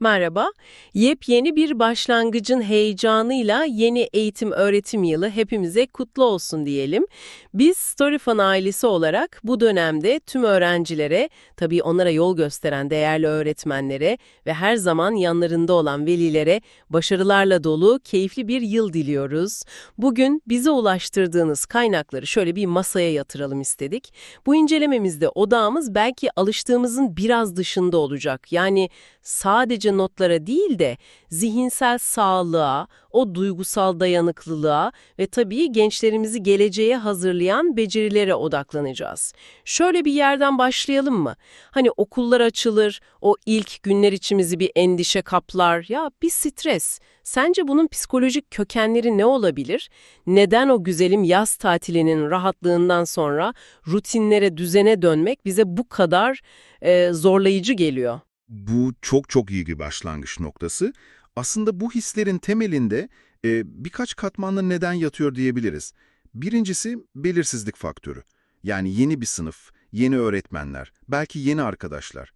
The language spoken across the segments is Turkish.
Merhaba. Yepyeni bir başlangıcın heyecanıyla yeni eğitim öğretim yılı hepimize kutlu olsun diyelim. Biz Storyfan ailesi olarak bu dönemde tüm öğrencilere, tabii onlara yol gösteren değerli öğretmenlere ve her zaman yanlarında olan velilere başarılarla dolu, keyifli bir yıl diliyoruz. Bugün bize ulaştırdığınız kaynakları şöyle bir masaya yatıralım istedik. Bu incelememizde odağımız belki alıştığımızın biraz dışında olacak. Yani sadece notlara değil de zihinsel sağlığa, o duygusal dayanıklılığa ve tabii gençlerimizi geleceğe hazırlayan becerilere odaklanacağız. Şöyle bir yerden başlayalım mı? Hani okullar açılır, o ilk günler içimizi bir endişe kaplar, ya bir stres. Sence bunun psikolojik kökenleri ne olabilir? Neden o güzelim yaz tatilinin rahatlığından sonra rutinlere, düzene dönmek bize bu kadar e, zorlayıcı geliyor? Bu çok çok iyi bir başlangıç noktası. Aslında bu hislerin temelinde e, birkaç katmanlı neden yatıyor diyebiliriz. Birincisi belirsizlik faktörü. Yani yeni bir sınıf, yeni öğretmenler, belki yeni arkadaşlar.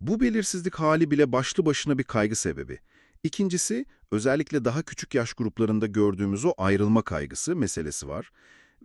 Bu belirsizlik hali bile başlı başına bir kaygı sebebi. İkincisi, özellikle daha küçük yaş gruplarında gördüğümüz o ayrılma kaygısı meselesi var.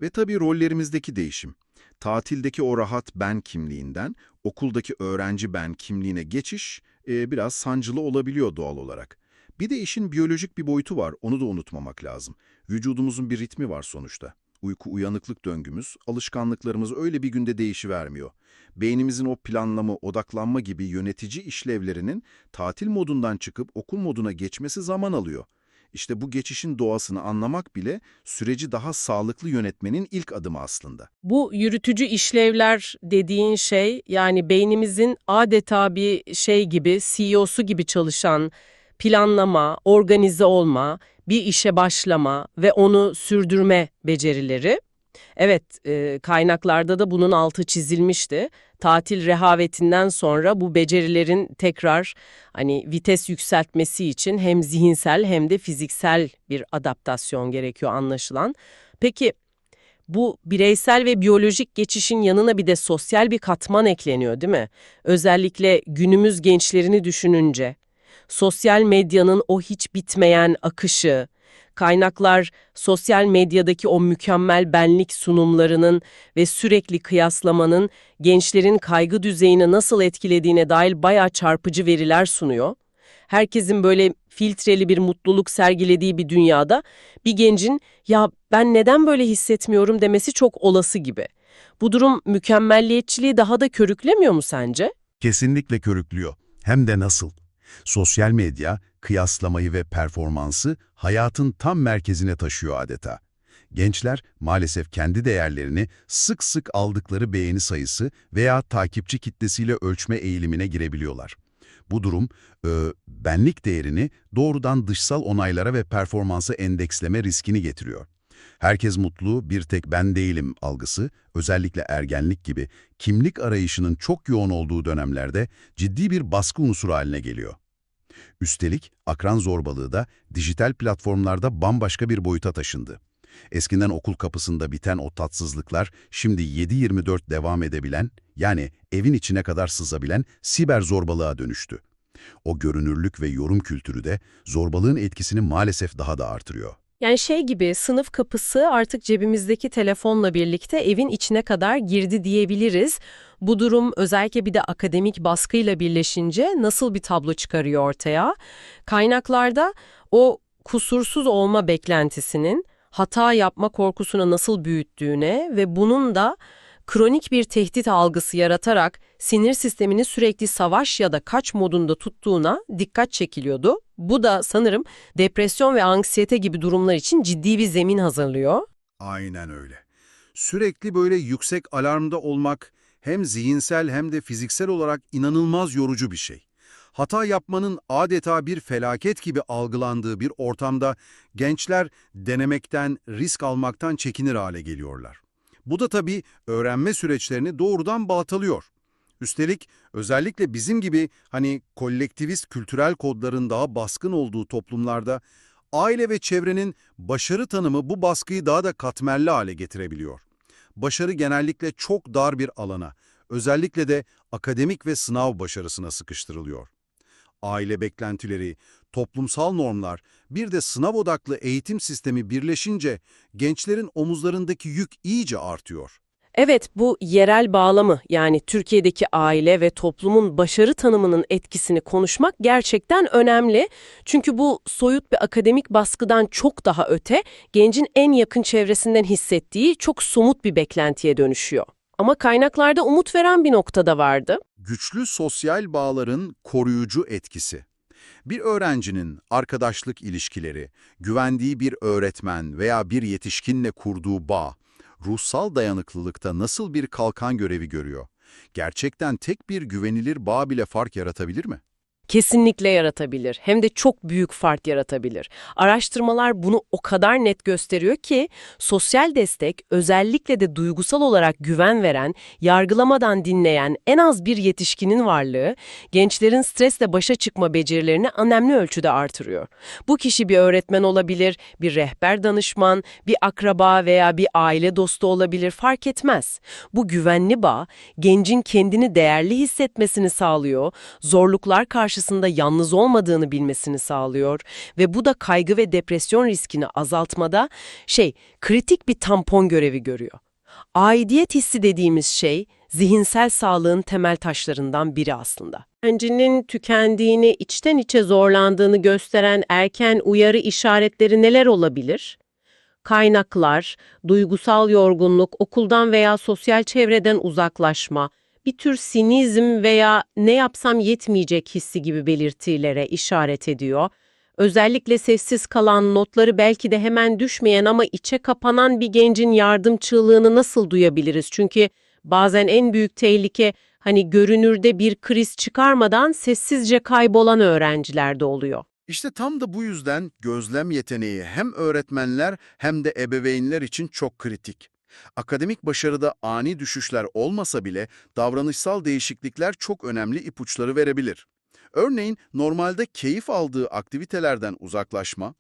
Ve tabii rollerimizdeki değişim. Tatildeki o rahat ben kimliğinden okuldaki öğrenci ben kimliğine geçiş e, biraz sancılı olabiliyor doğal olarak. Bir de işin biyolojik bir boyutu var, onu da unutmamak lazım. Vücudumuzun bir ritmi var sonuçta. Uyku uyanıklık döngümüz, alışkanlıklarımız öyle bir günde değişivermiyor. Beynimizin o planlama, odaklanma gibi yönetici işlevlerinin tatil modundan çıkıp okul moduna geçmesi zaman alıyor. İşte bu geçişin doğasını anlamak bile süreci daha sağlıklı yönetmenin ilk adımı aslında. Bu yürütücü işlevler dediğin şey yani beynimizin adeta bir şey gibi CEO'su gibi çalışan planlama, organize olma, bir işe başlama ve onu sürdürme becerileri. Evet, e, kaynaklarda da bunun altı çizilmişti. Tatil rehavetinden sonra bu becerilerin tekrar hani vites yükseltmesi için hem zihinsel hem de fiziksel bir adaptasyon gerekiyor anlaşılan. Peki bu bireysel ve biyolojik geçişin yanına bir de sosyal bir katman ekleniyor değil mi? Özellikle günümüz gençlerini düşününce sosyal medyanın o hiç bitmeyen akışı, kaynaklar sosyal medyadaki o mükemmel benlik sunumlarının ve sürekli kıyaslamanın gençlerin kaygı düzeyini nasıl etkilediğine dair bayağı çarpıcı veriler sunuyor. Herkesin böyle filtreli bir mutluluk sergilediği bir dünyada bir gencin ya ben neden böyle hissetmiyorum demesi çok olası gibi. Bu durum mükemmelliyetçiliği daha da körüklemiyor mu sence? Kesinlikle körüklüyor. Hem de nasıl? Sosyal medya, kıyaslamayı ve performansı hayatın tam merkezine taşıyor adeta. Gençler maalesef kendi değerlerini sık sık aldıkları beğeni sayısı veya takipçi kitlesiyle ölçme eğilimine girebiliyorlar. Bu durum, e, benlik değerini doğrudan dışsal onaylara ve performansa endeksleme riskini getiriyor. Herkes mutlu, bir tek ben değilim algısı, özellikle ergenlik gibi kimlik arayışının çok yoğun olduğu dönemlerde ciddi bir baskı unsuru haline geliyor. Üstelik akran zorbalığı da dijital platformlarda bambaşka bir boyuta taşındı. Eskiden okul kapısında biten o tatsızlıklar şimdi 7-24 devam edebilen, yani evin içine kadar sızabilen siber zorbalığa dönüştü. O görünürlük ve yorum kültürü de zorbalığın etkisini maalesef daha da artırıyor. Yani şey gibi sınıf kapısı artık cebimizdeki telefonla birlikte evin içine kadar girdi diyebiliriz. Bu durum özellikle bir de akademik baskıyla birleşince nasıl bir tablo çıkarıyor ortaya? Kaynaklarda o kusursuz olma beklentisinin hata yapma korkusuna nasıl büyüttüğüne ve bunun da kronik bir tehdit algısı yaratarak sinir sistemini sürekli savaş ya da kaç modunda tuttuğuna dikkat çekiliyordu. Bu da sanırım depresyon ve anksiyete gibi durumlar için ciddi bir zemin hazırlıyor. Aynen öyle. Sürekli böyle yüksek alarmda olmak hem zihinsel hem de fiziksel olarak inanılmaz yorucu bir şey. Hata yapmanın adeta bir felaket gibi algılandığı bir ortamda gençler denemekten, risk almaktan çekinir hale geliyorlar. Bu da tabii öğrenme süreçlerini doğrudan baltalıyor. Üstelik özellikle bizim gibi hani kolektivist kültürel kodların daha baskın olduğu toplumlarda aile ve çevrenin başarı tanımı bu baskıyı daha da katmerli hale getirebiliyor. Başarı genellikle çok dar bir alana, özellikle de akademik ve sınav başarısına sıkıştırılıyor. Aile beklentileri, toplumsal normlar, bir de sınav odaklı eğitim sistemi birleşince gençlerin omuzlarındaki yük iyice artıyor. Evet, bu yerel bağlamı yani Türkiye'deki aile ve toplumun başarı tanımının etkisini konuşmak gerçekten önemli. Çünkü bu soyut bir akademik baskıdan çok daha öte, gencin en yakın çevresinden hissettiği çok somut bir beklentiye dönüşüyor. Ama kaynaklarda umut veren bir nokta da vardı. Güçlü sosyal bağların koruyucu etkisi. Bir öğrencinin arkadaşlık ilişkileri, güvendiği bir öğretmen veya bir yetişkinle kurduğu bağ, ruhsal dayanıklılıkta nasıl bir kalkan görevi görüyor? Gerçekten tek bir güvenilir bağ bile fark yaratabilir mi? Kesinlikle yaratabilir. Hem de çok büyük fark yaratabilir. Araştırmalar bunu o kadar net gösteriyor ki sosyal destek özellikle de duygusal olarak güven veren, yargılamadan dinleyen en az bir yetişkinin varlığı gençlerin stresle başa çıkma becerilerini önemli ölçüde artırıyor. Bu kişi bir öğretmen olabilir, bir rehber danışman, bir akraba veya bir aile dostu olabilir fark etmez. Bu güvenli bağ gencin kendini değerli hissetmesini sağlıyor, zorluklar karşısında yalnız olmadığını bilmesini sağlıyor ve bu da kaygı ve depresyon riskini azaltmada şey kritik bir tampon görevi görüyor. Aidiyet hissi dediğimiz şey zihinsel sağlığın temel taşlarından biri aslında. Öğrencinin tükendiğini, içten içe zorlandığını gösteren erken uyarı işaretleri neler olabilir? Kaynaklar, duygusal yorgunluk, okuldan veya sosyal çevreden uzaklaşma, bir tür sinizm veya ne yapsam yetmeyecek hissi gibi belirtilere işaret ediyor. Özellikle sessiz kalan notları belki de hemen düşmeyen ama içe kapanan bir gencin yardım çığlığını nasıl duyabiliriz? Çünkü bazen en büyük tehlike hani görünürde bir kriz çıkarmadan sessizce kaybolan öğrencilerde oluyor. İşte tam da bu yüzden gözlem yeteneği hem öğretmenler hem de ebeveynler için çok kritik. Akademik başarıda ani düşüşler olmasa bile davranışsal değişiklikler çok önemli ipuçları verebilir. Örneğin normalde keyif aldığı aktivitelerden uzaklaşma,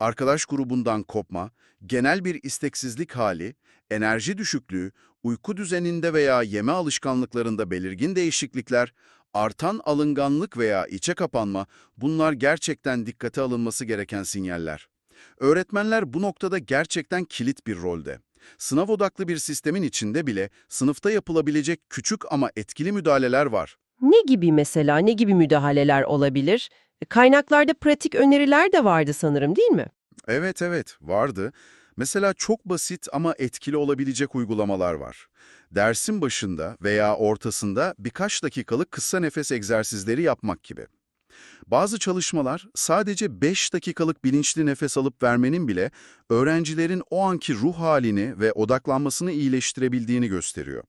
arkadaş grubundan kopma, genel bir isteksizlik hali, enerji düşüklüğü, uyku düzeninde veya yeme alışkanlıklarında belirgin değişiklikler, artan alınganlık veya içe kapanma bunlar gerçekten dikkate alınması gereken sinyaller. Öğretmenler bu noktada gerçekten kilit bir rolde. Sınav odaklı bir sistemin içinde bile sınıfta yapılabilecek küçük ama etkili müdahaleler var. Ne gibi mesela, ne gibi müdahaleler olabilir? Kaynaklarda pratik öneriler de vardı sanırım değil mi? Evet evet vardı. Mesela çok basit ama etkili olabilecek uygulamalar var. Dersin başında veya ortasında birkaç dakikalık kısa nefes egzersizleri yapmak gibi. Bazı çalışmalar sadece 5 dakikalık bilinçli nefes alıp vermenin bile öğrencilerin o anki ruh halini ve odaklanmasını iyileştirebildiğini gösteriyor.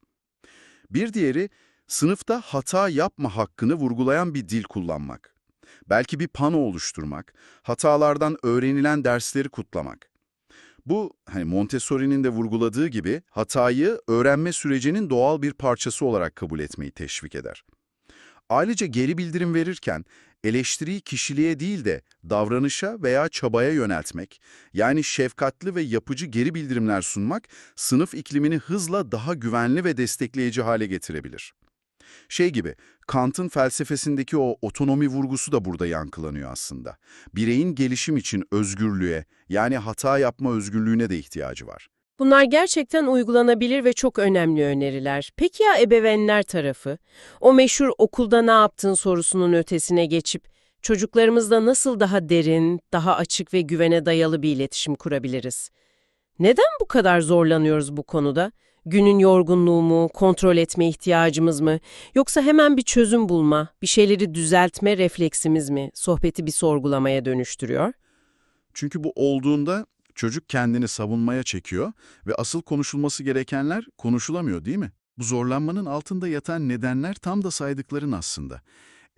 Bir diğeri, sınıfta hata yapma hakkını vurgulayan bir dil kullanmak. Belki bir pano oluşturmak, hatalardan öğrenilen dersleri kutlamak. Bu, hani Montessori'nin de vurguladığı gibi, hatayı öğrenme sürecinin doğal bir parçası olarak kabul etmeyi teşvik eder. Ayrıca geri bildirim verirken eleştiriyi kişiliğe değil de davranışa veya çabaya yöneltmek, yani şefkatli ve yapıcı geri bildirimler sunmak, sınıf iklimini hızla daha güvenli ve destekleyici hale getirebilir. Şey gibi, Kant'ın felsefesindeki o otonomi vurgusu da burada yankılanıyor aslında. Bireyin gelişim için özgürlüğe, yani hata yapma özgürlüğüne de ihtiyacı var. Bunlar gerçekten uygulanabilir ve çok önemli öneriler. Peki ya ebeveynler tarafı? O meşhur okulda ne yaptın sorusunun ötesine geçip çocuklarımızla nasıl daha derin, daha açık ve güvene dayalı bir iletişim kurabiliriz? Neden bu kadar zorlanıyoruz bu konuda? Günün yorgunluğu mu, kontrol etme ihtiyacımız mı, yoksa hemen bir çözüm bulma, bir şeyleri düzeltme refleksimiz mi sohbeti bir sorgulamaya dönüştürüyor? Çünkü bu olduğunda çocuk kendini savunmaya çekiyor ve asıl konuşulması gerekenler konuşulamıyor değil mi? Bu zorlanmanın altında yatan nedenler tam da saydıkların aslında.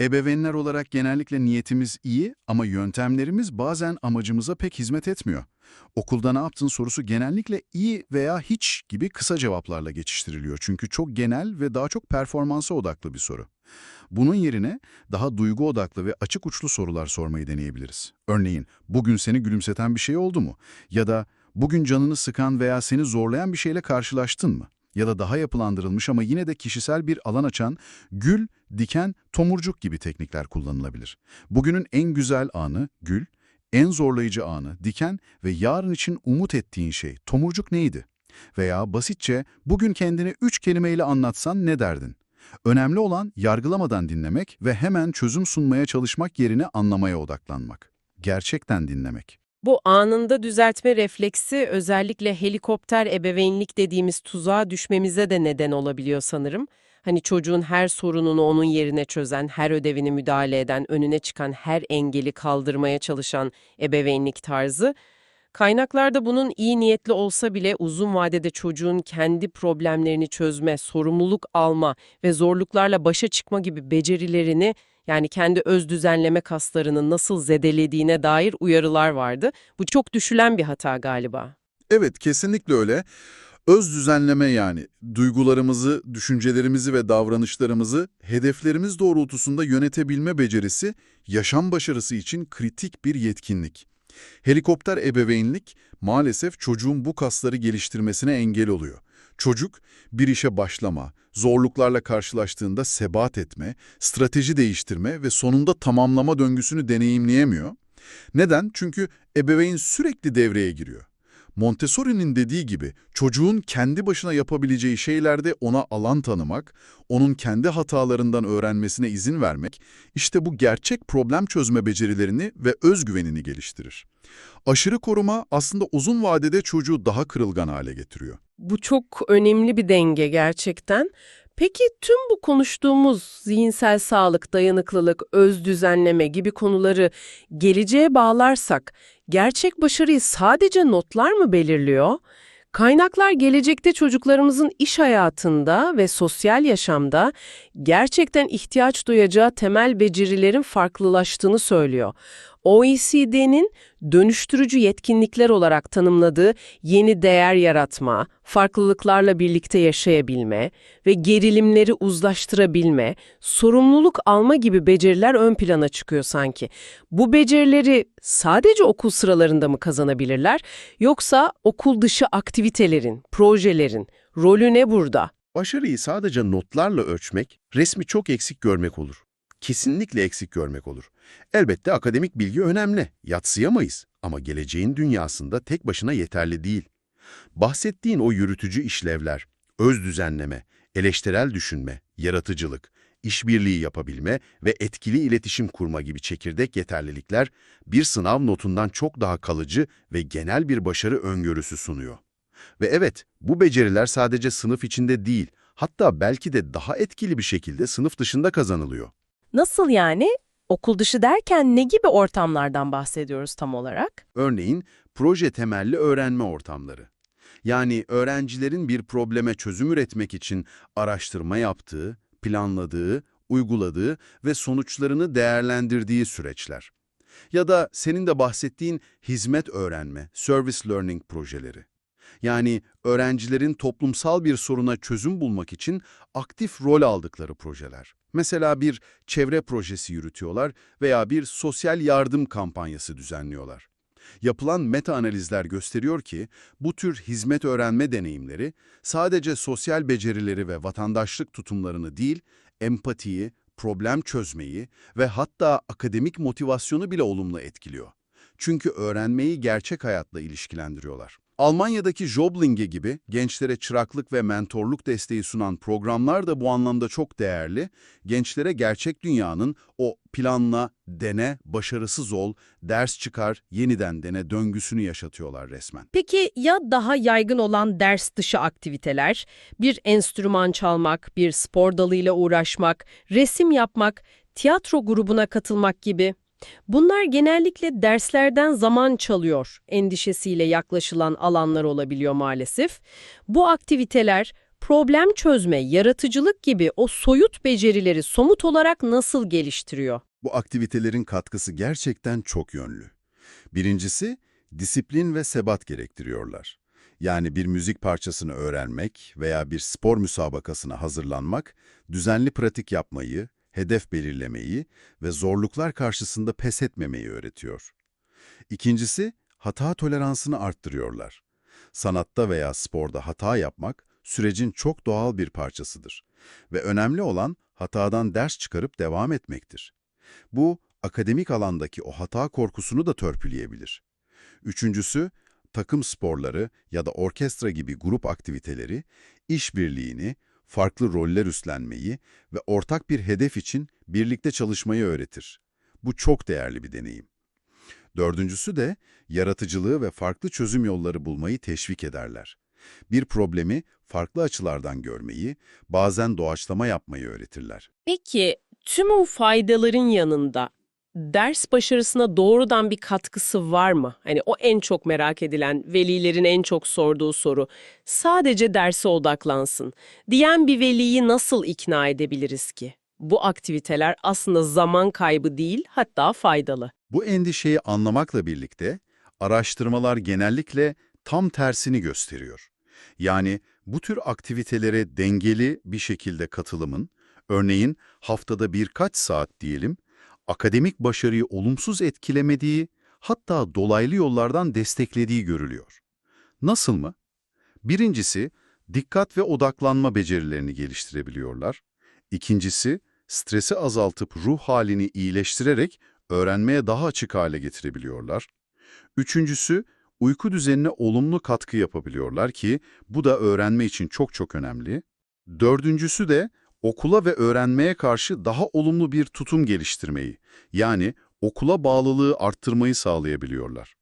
Ebeveynler olarak genellikle niyetimiz iyi ama yöntemlerimiz bazen amacımıza pek hizmet etmiyor. Okulda ne yaptın sorusu genellikle iyi veya hiç gibi kısa cevaplarla geçiştiriliyor. Çünkü çok genel ve daha çok performansa odaklı bir soru. Bunun yerine daha duygu odaklı ve açık uçlu sorular sormayı deneyebiliriz. Örneğin, bugün seni gülümseten bir şey oldu mu? Ya da bugün canını sıkan veya seni zorlayan bir şeyle karşılaştın mı? Ya da daha yapılandırılmış ama yine de kişisel bir alan açan gül, diken, tomurcuk gibi teknikler kullanılabilir. Bugünün en güzel anı gül, en zorlayıcı anı diken ve yarın için umut ettiğin şey tomurcuk neydi? Veya basitçe bugün kendini üç kelimeyle anlatsan ne derdin? Önemli olan yargılamadan dinlemek ve hemen çözüm sunmaya çalışmak yerine anlamaya odaklanmak. Gerçekten dinlemek. Bu anında düzeltme refleksi özellikle helikopter ebeveynlik dediğimiz tuzağa düşmemize de neden olabiliyor sanırım. Hani çocuğun her sorununu onun yerine çözen, her ödevini müdahale eden, önüne çıkan her engeli kaldırmaya çalışan ebeveynlik tarzı. Kaynaklarda bunun iyi niyetli olsa bile uzun vadede çocuğun kendi problemlerini çözme, sorumluluk alma ve zorluklarla başa çıkma gibi becerilerini yani kendi öz düzenleme kaslarının nasıl zedelediğine dair uyarılar vardı. Bu çok düşülen bir hata galiba. Evet, kesinlikle öyle. Öz düzenleme yani duygularımızı, düşüncelerimizi ve davranışlarımızı hedeflerimiz doğrultusunda yönetebilme becerisi yaşam başarısı için kritik bir yetkinlik. Helikopter ebeveynlik maalesef çocuğun bu kasları geliştirmesine engel oluyor. Çocuk bir işe başlama, zorluklarla karşılaştığında sebat etme, strateji değiştirme ve sonunda tamamlama döngüsünü deneyimleyemiyor. Neden? Çünkü ebeveyn sürekli devreye giriyor. Montessori'nin dediği gibi çocuğun kendi başına yapabileceği şeylerde ona alan tanımak, onun kendi hatalarından öğrenmesine izin vermek, işte bu gerçek problem çözme becerilerini ve özgüvenini geliştirir. Aşırı koruma aslında uzun vadede çocuğu daha kırılgan hale getiriyor. Bu çok önemli bir denge gerçekten. Peki tüm bu konuştuğumuz zihinsel sağlık, dayanıklılık, öz düzenleme gibi konuları geleceğe bağlarsak gerçek başarıyı sadece notlar mı belirliyor? Kaynaklar gelecekte çocuklarımızın iş hayatında ve sosyal yaşamda gerçekten ihtiyaç duyacağı temel becerilerin farklılaştığını söylüyor. OECD'nin dönüştürücü yetkinlikler olarak tanımladığı yeni değer yaratma, farklılıklarla birlikte yaşayabilme ve gerilimleri uzlaştırabilme, sorumluluk alma gibi beceriler ön plana çıkıyor sanki. Bu becerileri sadece okul sıralarında mı kazanabilirler yoksa okul dışı aktivitelerin, projelerin rolü ne burada? Başarıyı sadece notlarla ölçmek, resmi çok eksik görmek olur. Kesinlikle eksik görmek olur. Elbette akademik bilgi önemli, yatsıyamayız ama geleceğin dünyasında tek başına yeterli değil. Bahsettiğin o yürütücü işlevler, öz düzenleme, eleştirel düşünme, yaratıcılık, işbirliği yapabilme ve etkili iletişim kurma gibi çekirdek yeterlilikler bir sınav notundan çok daha kalıcı ve genel bir başarı öngörüsü sunuyor. Ve evet, bu beceriler sadece sınıf içinde değil, hatta belki de daha etkili bir şekilde sınıf dışında kazanılıyor. Nasıl yani? Okul dışı derken ne gibi ortamlardan bahsediyoruz tam olarak? Örneğin proje temelli öğrenme ortamları. Yani öğrencilerin bir probleme çözüm üretmek için araştırma yaptığı, planladığı, uyguladığı ve sonuçlarını değerlendirdiği süreçler. Ya da senin de bahsettiğin hizmet öğrenme, service learning projeleri. Yani öğrencilerin toplumsal bir soruna çözüm bulmak için aktif rol aldıkları projeler. Mesela bir çevre projesi yürütüyorlar veya bir sosyal yardım kampanyası düzenliyorlar. Yapılan meta-analizler gösteriyor ki bu tür hizmet öğrenme deneyimleri sadece sosyal becerileri ve vatandaşlık tutumlarını değil, empatiyi, problem çözmeyi ve hatta akademik motivasyonu bile olumlu etkiliyor. Çünkü öğrenmeyi gerçek hayatla ilişkilendiriyorlar. Almanya'daki Joblinge gibi gençlere çıraklık ve mentorluk desteği sunan programlar da bu anlamda çok değerli. Gençlere gerçek dünyanın o planla, dene, başarısız ol, ders çıkar, yeniden dene döngüsünü yaşatıyorlar resmen. Peki ya daha yaygın olan ders dışı aktiviteler? Bir enstrüman çalmak, bir spor dalıyla uğraşmak, resim yapmak, tiyatro grubuna katılmak gibi. Bunlar genellikle derslerden zaman çalıyor endişesiyle yaklaşılan alanlar olabiliyor maalesef. Bu aktiviteler problem çözme, yaratıcılık gibi o soyut becerileri somut olarak nasıl geliştiriyor? Bu aktivitelerin katkısı gerçekten çok yönlü. Birincisi, disiplin ve sebat gerektiriyorlar. Yani bir müzik parçasını öğrenmek veya bir spor müsabakasına hazırlanmak, düzenli pratik yapmayı, hedef belirlemeyi ve zorluklar karşısında pes etmemeyi öğretiyor. İkincisi, hata toleransını arttırıyorlar. Sanatta veya sporda hata yapmak, sürecin çok doğal bir parçasıdır. Ve önemli olan hatadan ders çıkarıp devam etmektir. Bu, akademik alandaki o hata korkusunu da törpüleyebilir. Üçüncüsü, takım sporları ya da orkestra gibi grup aktiviteleri, işbirliğini, farklı roller üstlenmeyi ve ortak bir hedef için birlikte çalışmayı öğretir. Bu çok değerli bir deneyim. Dördüncüsü de yaratıcılığı ve farklı çözüm yolları bulmayı teşvik ederler. Bir problemi farklı açılardan görmeyi, bazen doğaçlama yapmayı öğretirler. Peki tüm o faydaların yanında ders başarısına doğrudan bir katkısı var mı? Hani o en çok merak edilen, velilerin en çok sorduğu soru. Sadece derse odaklansın diyen bir veliyi nasıl ikna edebiliriz ki? Bu aktiviteler aslında zaman kaybı değil, hatta faydalı. Bu endişeyi anlamakla birlikte araştırmalar genellikle tam tersini gösteriyor. Yani bu tür aktivitelere dengeli bir şekilde katılımın, örneğin haftada birkaç saat diyelim, akademik başarıyı olumsuz etkilemediği, hatta dolaylı yollardan desteklediği görülüyor. Nasıl mı? Birincisi, dikkat ve odaklanma becerilerini geliştirebiliyorlar. İkincisi, stresi azaltıp ruh halini iyileştirerek öğrenmeye daha açık hale getirebiliyorlar. Üçüncüsü, uyku düzenine olumlu katkı yapabiliyorlar ki bu da öğrenme için çok çok önemli. Dördüncüsü de okula ve öğrenmeye karşı daha olumlu bir tutum geliştirmeyi, yani okula bağlılığı arttırmayı sağlayabiliyorlar.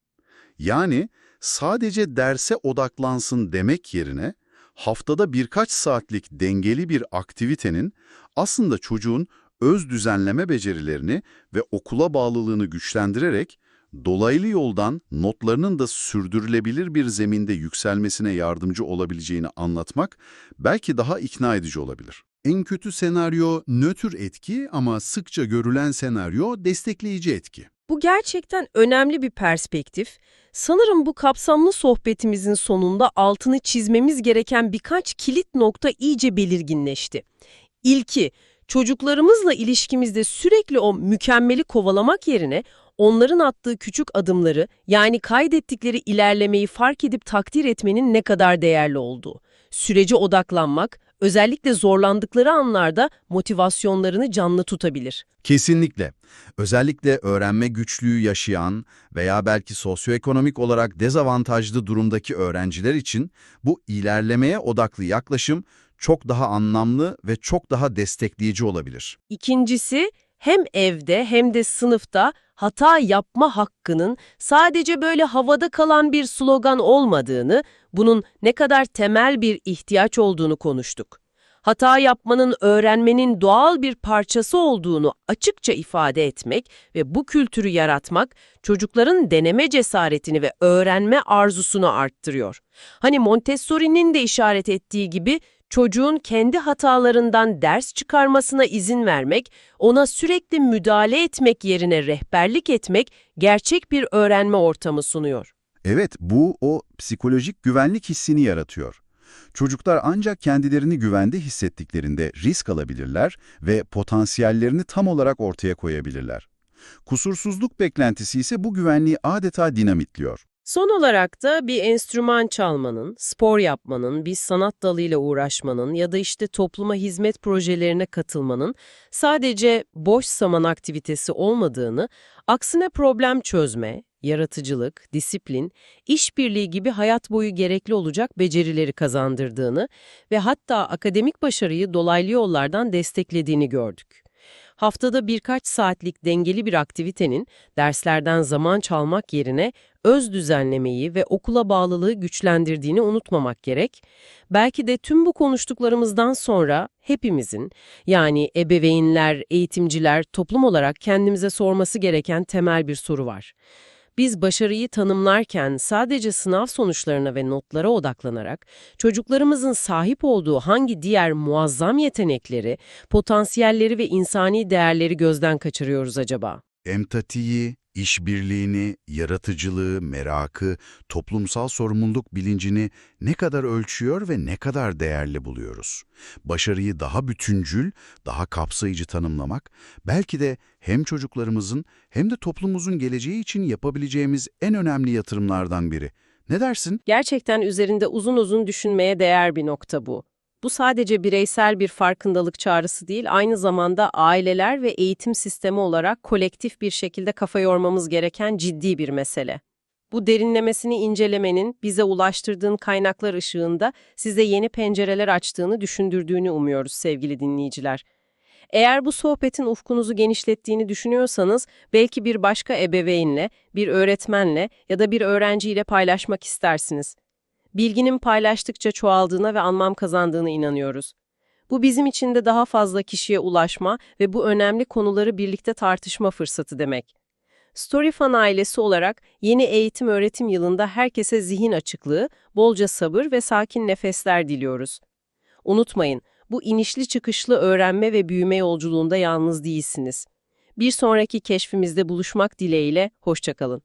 Yani sadece derse odaklansın demek yerine haftada birkaç saatlik dengeli bir aktivitenin aslında çocuğun öz düzenleme becerilerini ve okula bağlılığını güçlendirerek dolaylı yoldan notlarının da sürdürülebilir bir zeminde yükselmesine yardımcı olabileceğini anlatmak belki daha ikna edici olabilir. En kötü senaryo nötr etki ama sıkça görülen senaryo destekleyici etki. Bu gerçekten önemli bir perspektif. Sanırım bu kapsamlı sohbetimizin sonunda altını çizmemiz gereken birkaç kilit nokta iyice belirginleşti. İlki, çocuklarımızla ilişkimizde sürekli o mükemmeli kovalamak yerine onların attığı küçük adımları yani kaydettikleri ilerlemeyi fark edip takdir etmenin ne kadar değerli olduğu. Sürece odaklanmak, özellikle zorlandıkları anlarda motivasyonlarını canlı tutabilir. Kesinlikle. Özellikle öğrenme güçlüğü yaşayan veya belki sosyoekonomik olarak dezavantajlı durumdaki öğrenciler için bu ilerlemeye odaklı yaklaşım çok daha anlamlı ve çok daha destekleyici olabilir. İkincisi, hem evde hem de sınıfta hata yapma hakkının sadece böyle havada kalan bir slogan olmadığını, bunun ne kadar temel bir ihtiyaç olduğunu konuştuk. Hata yapmanın öğrenmenin doğal bir parçası olduğunu açıkça ifade etmek ve bu kültürü yaratmak çocukların deneme cesaretini ve öğrenme arzusunu arttırıyor. Hani Montessori'nin de işaret ettiği gibi çocuğun kendi hatalarından ders çıkarmasına izin vermek, ona sürekli müdahale etmek yerine rehberlik etmek gerçek bir öğrenme ortamı sunuyor. Evet, bu o psikolojik güvenlik hissini yaratıyor. Çocuklar ancak kendilerini güvende hissettiklerinde risk alabilirler ve potansiyellerini tam olarak ortaya koyabilirler. Kusursuzluk beklentisi ise bu güvenliği adeta dinamitliyor. Son olarak da bir enstrüman çalmanın, spor yapmanın, bir sanat dalıyla uğraşmanın ya da işte topluma hizmet projelerine katılmanın sadece boş zaman aktivitesi olmadığını, aksine problem çözme, yaratıcılık, disiplin, işbirliği gibi hayat boyu gerekli olacak becerileri kazandırdığını ve hatta akademik başarıyı dolaylı yollardan desteklediğini gördük. Haftada birkaç saatlik dengeli bir aktivitenin derslerden zaman çalmak yerine öz düzenlemeyi ve okula bağlılığı güçlendirdiğini unutmamak gerek. Belki de tüm bu konuştuklarımızdan sonra hepimizin yani ebeveynler, eğitimciler, toplum olarak kendimize sorması gereken temel bir soru var. Biz başarıyı tanımlarken sadece sınav sonuçlarına ve notlara odaklanarak çocuklarımızın sahip olduğu hangi diğer muazzam yetenekleri, potansiyelleri ve insani değerleri gözden kaçırıyoruz acaba? Empatiyi, işbirliğini, yaratıcılığı, merakı, toplumsal sorumluluk bilincini ne kadar ölçüyor ve ne kadar değerli buluyoruz? Başarıyı daha bütüncül, daha kapsayıcı tanımlamak, belki de hem çocuklarımızın hem de toplumumuzun geleceği için yapabileceğimiz en önemli yatırımlardan biri. Ne dersin? Gerçekten üzerinde uzun uzun düşünmeye değer bir nokta bu. Bu sadece bireysel bir farkındalık çağrısı değil, aynı zamanda aileler ve eğitim sistemi olarak kolektif bir şekilde kafa yormamız gereken ciddi bir mesele. Bu derinlemesini incelemenin bize ulaştırdığın kaynaklar ışığında size yeni pencereler açtığını düşündürdüğünü umuyoruz sevgili dinleyiciler. Eğer bu sohbetin ufkunuzu genişlettiğini düşünüyorsanız belki bir başka ebeveynle, bir öğretmenle ya da bir öğrenciyle paylaşmak istersiniz. Bilginin paylaştıkça çoğaldığına ve anlam kazandığına inanıyoruz. Bu bizim için de daha fazla kişiye ulaşma ve bu önemli konuları birlikte tartışma fırsatı demek. Storyfan ailesi olarak yeni eğitim öğretim yılında herkese zihin açıklığı, bolca sabır ve sakin nefesler diliyoruz. Unutmayın, bu inişli çıkışlı öğrenme ve büyüme yolculuğunda yalnız değilsiniz. Bir sonraki keşfimizde buluşmak dileğiyle, hoşçakalın.